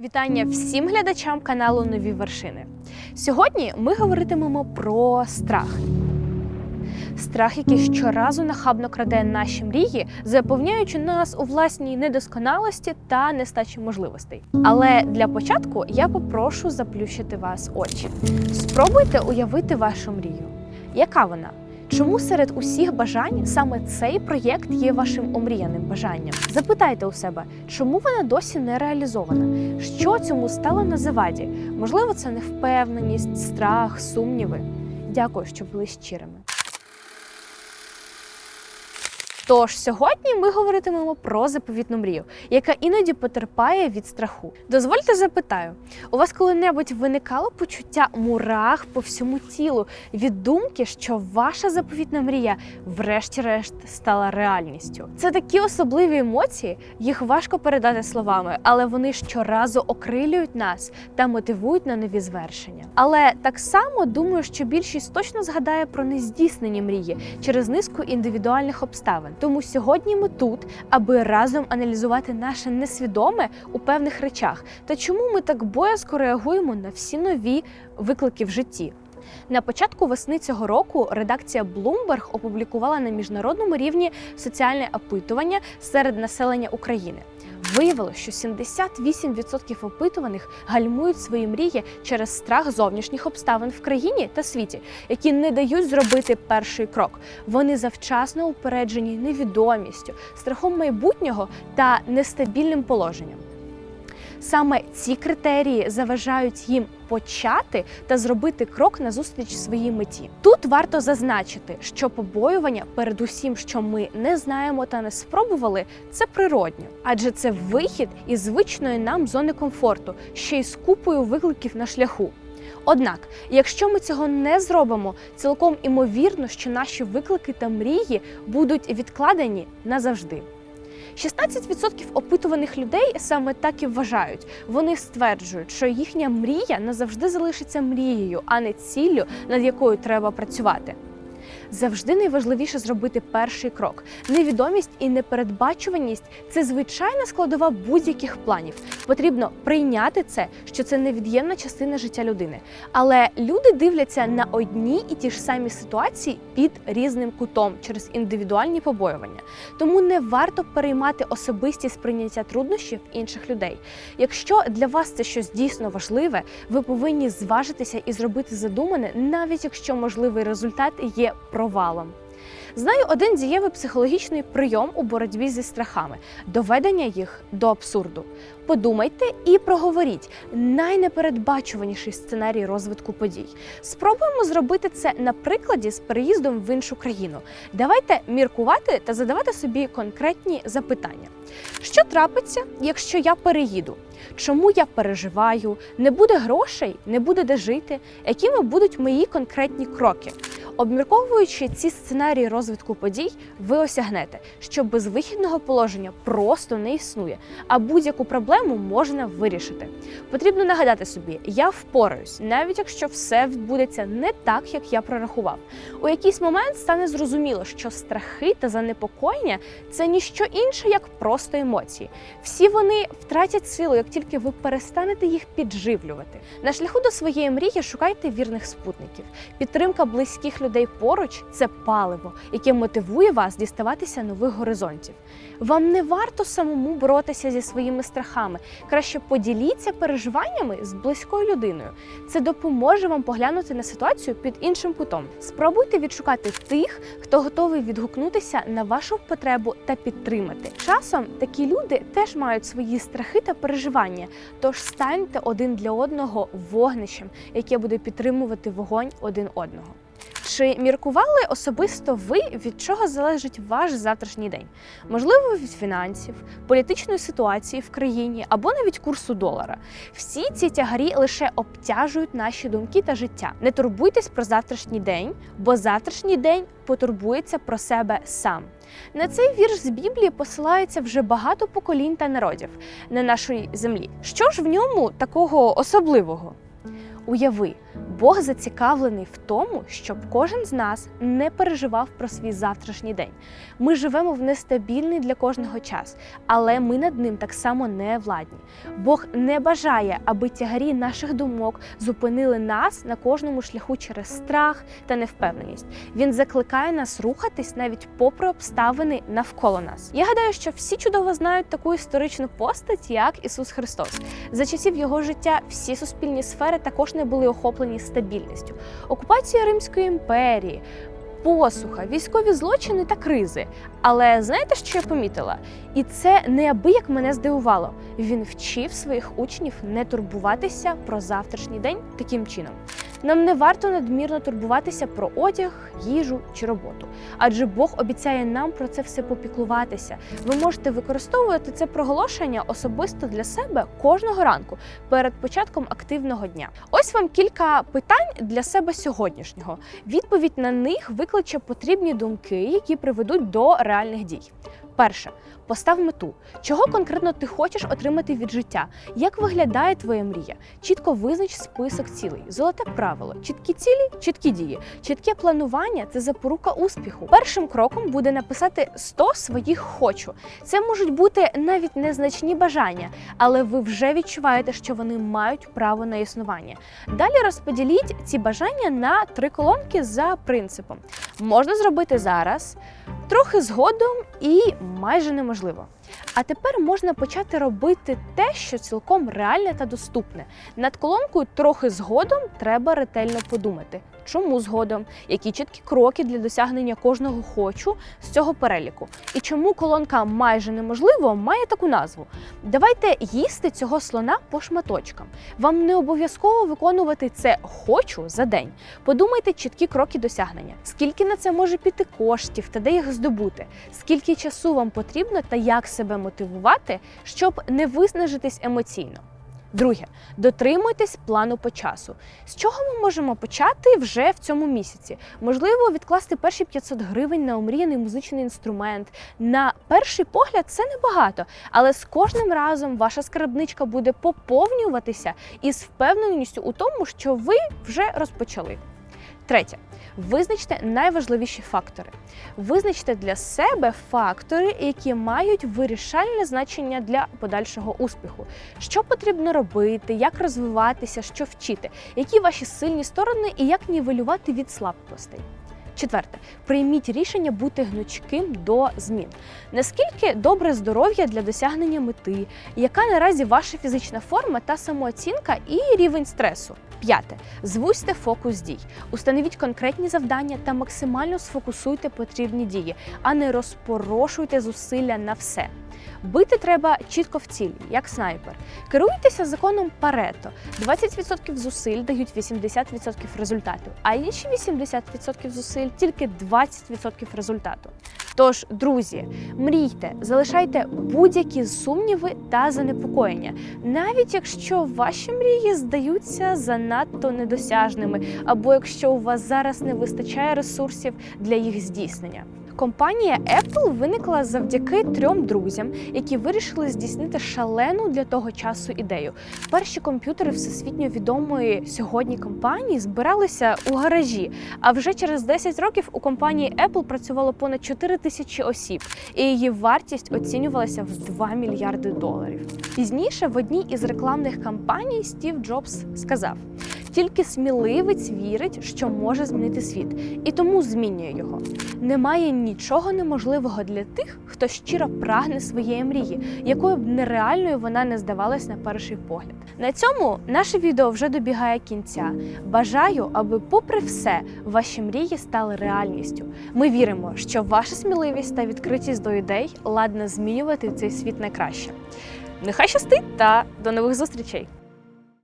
Вітання всім глядачам каналу Нові вершини. Сьогодні ми говоритимемо про страх. Страх, який щоразу нахабно краде наші мрії, заповняючи нас у власній недосконалості та нестачі можливостей. Але для початку я попрошу заплющити вас очі. Спробуйте уявити вашу мрію. Яка вона? Чому серед усіх бажань саме цей проєкт є вашим омріяним бажанням? Запитайте у себе, чому вона досі не реалізована? Що цьому стало на заваді? Можливо, це невпевненість, страх, сумніви. Дякую, що були щирими. Тож сьогодні ми говоритимемо про заповітну мрію, яка іноді потерпає від страху. Дозвольте запитаю, у вас коли-небудь виникало почуття мурах по всьому тілу від думки, що ваша заповітна мрія, врешті-решт, стала реальністю? Це такі особливі емоції, їх важко передати словами, але вони щоразу окрилюють нас та мотивують на нові звершення. Але так само думаю, що більшість точно згадає про нездійснені мрії через низку індивідуальних обставин. Тому сьогодні ми тут, аби разом аналізувати наше несвідоме у певних речах та чому ми так боязко реагуємо на всі нові виклики в житті. На початку весни цього року редакція Bloomberg опублікувала на міжнародному рівні соціальне опитування серед населення України. Виявилося, що 78% опитуваних гальмують свої мрії через страх зовнішніх обставин в країні та світі, які не дають зробити перший крок. Вони завчасно упереджені невідомістю, страхом майбутнього та нестабільним положенням. Саме ці критерії заважають їм почати та зробити крок назустріч своїй меті. Тут варто зазначити, що побоювання перед усім, що ми не знаємо та не спробували, це природньо, адже це вихід із звичної нам зони комфорту, ще й з купою викликів на шляху. Однак, якщо ми цього не зробимо, цілком імовірно, що наші виклики та мрії будуть відкладені назавжди. 16% опитуваних людей саме так і вважають. Вони стверджують, що їхня мрія назавжди залишиться мрією, а не ціллю, над якою треба працювати. Завжди найважливіше зробити перший крок. Невідомість і непередбачуваність це звичайна складова будь-яких планів. Потрібно прийняти це, що це невід'ємна частина життя людини. Але люди дивляться на одні і ті ж самі ситуації під різним кутом через індивідуальні побоювання. Тому не варто переймати особисті сприйняття труднощів інших людей. Якщо для вас це щось дійсно важливе, ви повинні зважитися і зробити задумане, навіть якщо можливий результат є провалом. Знаю один дієвий психологічний прийом у боротьбі зі страхами доведення їх до абсурду. Подумайте і проговоріть найнепередбачуваніший сценарій розвитку подій. Спробуємо зробити це на прикладі з переїздом в іншу країну. Давайте міркувати та задавати собі конкретні запитання. Що трапиться, якщо я переїду? Чому я переживаю? Не буде грошей, не буде де жити? Якими будуть мої конкретні кроки? Обмірковуючи ці сценарії розвитку подій, ви осягнете, що безвихідного положення просто не існує, а будь-яку проблему можна вирішити. Потрібно нагадати собі, я впораюсь, навіть якщо все відбудеться не так, як я прорахував. У якийсь момент стане зрозуміло, що страхи та занепокоєння це ніщо інше, як просто емоції. Всі вони втратять силу, як тільки ви перестанете їх підживлювати. На шляху до своєї мрії шукайте вірних спутників. Підтримка близьких людей поруч це паливо, яке мотивує вас діставатися нових горизонтів. Вам не варто самому боротися зі своїми страхами. Краще поділіться переживаннями з близькою людиною. Це допоможе вам поглянути на ситуацію під іншим кутом. Спробуйте відшукати тих, хто готовий відгукнутися на вашу потребу та підтримати. Часом такі люди теж мають свої страхи та переживання, тож станьте один для одного вогнищем, яке буде підтримувати вогонь один одного. Чи міркували особисто ви, від чого залежить ваш завтрашній день? Можливо, від фінансів, політичної ситуації в країні або навіть курсу долара. Всі ці тягарі лише обтяжують наші думки та життя. Не турбуйтесь про завтрашній день, бо завтрашній день потурбується про себе сам. На цей вірш з Біблії посилається вже багато поколінь та народів на нашій землі. Що ж в ньому такого особливого? Уяви, Бог зацікавлений в тому, щоб кожен з нас не переживав про свій завтрашній день. Ми живемо в нестабільний для кожного час, але ми над ним так само не владні. Бог не бажає, аби тягарі наших думок зупинили нас на кожному шляху через страх та невпевненість. Він закликає нас рухатись навіть попри обставини навколо нас. Я гадаю, що всі чудово знають таку історичну постать, як Ісус Христос. За часів його життя всі суспільні сфери не були охоплені стабільністю. Окупація Римської імперії, посуха, військові злочини та кризи. Але знаєте, що я помітила? І це неабияк мене здивувало. Він вчив своїх учнів не турбуватися про завтрашній день таким чином. Нам не варто надмірно турбуватися про одяг, їжу чи роботу, адже Бог обіцяє нам про це все попіклуватися. Ви можете використовувати це проголошення особисто для себе кожного ранку перед початком активного дня. Ось вам кілька питань для себе сьогоднішнього. Відповідь на них викличе потрібні думки, які приведуть до реальних дій. Перше, постав мету. Чого конкретно ти хочеш отримати від життя? Як виглядає твоя мрія? Чітко визнач список цілей, золоте правило, чіткі цілі, чіткі дії. Чітке планування це запорука успіху. Першим кроком буде написати 100 своїх хочу. Це можуть бути навіть незначні бажання, але ви вже відчуваєте, що вони мають право на існування. Далі розподіліть ці бажання на три колонки за принципом. Можна зробити зараз, трохи згодом і майже неможливо. А тепер можна почати робити те, що цілком реальне та доступне. Над колонкою трохи згодом треба ретельно подумати. Чому згодом, які чіткі кроки для досягнення кожного хочу з цього переліку, і чому колонка майже неможливо має таку назву. Давайте їсти цього слона по шматочкам. Вам не обов'язково виконувати це хочу за день. Подумайте чіткі кроки досягнення, скільки на це може піти коштів та де їх здобути, скільки часу вам потрібно та як себе мотивувати, щоб не виснажитись емоційно. Друге, дотримуйтесь плану по часу. З чого ми можемо почати вже в цьому місяці? Можливо, відкласти перші 500 гривень на омріяний музичний інструмент. На перший погляд це небагато, але з кожним разом ваша скарбничка буде поповнюватися із впевненістю у тому, що ви вже розпочали. Третє. Визначте найважливіші фактори. Визначте для себе фактори, які мають вирішальне значення для подальшого успіху. Що потрібно робити, як розвиватися, що вчити, які ваші сильні сторони і як нівелювати від слабкостей. Четверте, прийміть рішення бути гнучким до змін. Наскільки добре здоров'я для досягнення мети, яка наразі ваша фізична форма та самооцінка і рівень стресу? П'яте. Звузьте фокус дій. Установіть конкретні завдання та максимально сфокусуйте потрібні дії, а не розпорошуйте зусилля на все. Бити треба чітко в цілі, як снайпер. Керуйтеся законом Парето. 20% зусиль дають 80% результату, а інші 80% зусиль тільки 20% результату. Тож, друзі, мрійте, залишайте будь-які сумніви та занепокоєння, навіть якщо ваші мрії здаються занадто недосяжними, або якщо у вас зараз не вистачає ресурсів для їх здійснення. Компанія Apple виникла завдяки трьом друзям, які вирішили здійснити шалену для того часу ідею. Перші комп'ютери всесвітньо відомої сьогодні компанії збиралися у гаражі. А вже через 10 років у компанії Apple працювало понад 4 тисячі осіб, і її вартість оцінювалася в 2 мільярди доларів. Пізніше в одній із рекламних кампаній Стів Джобс сказав. Тільки сміливець вірить, що може змінити світ, і тому змінює його. Немає нічого неможливого для тих, хто щиро прагне своєї мрії, якою б нереальною вона не здавалась на перший погляд. На цьому наше відео вже добігає кінця. Бажаю, аби, попри все, ваші мрії стали реальністю. Ми віримо, що ваша сміливість та відкритість до ідей ладна змінювати цей світ на краще. Нехай щастить та до нових зустрічей!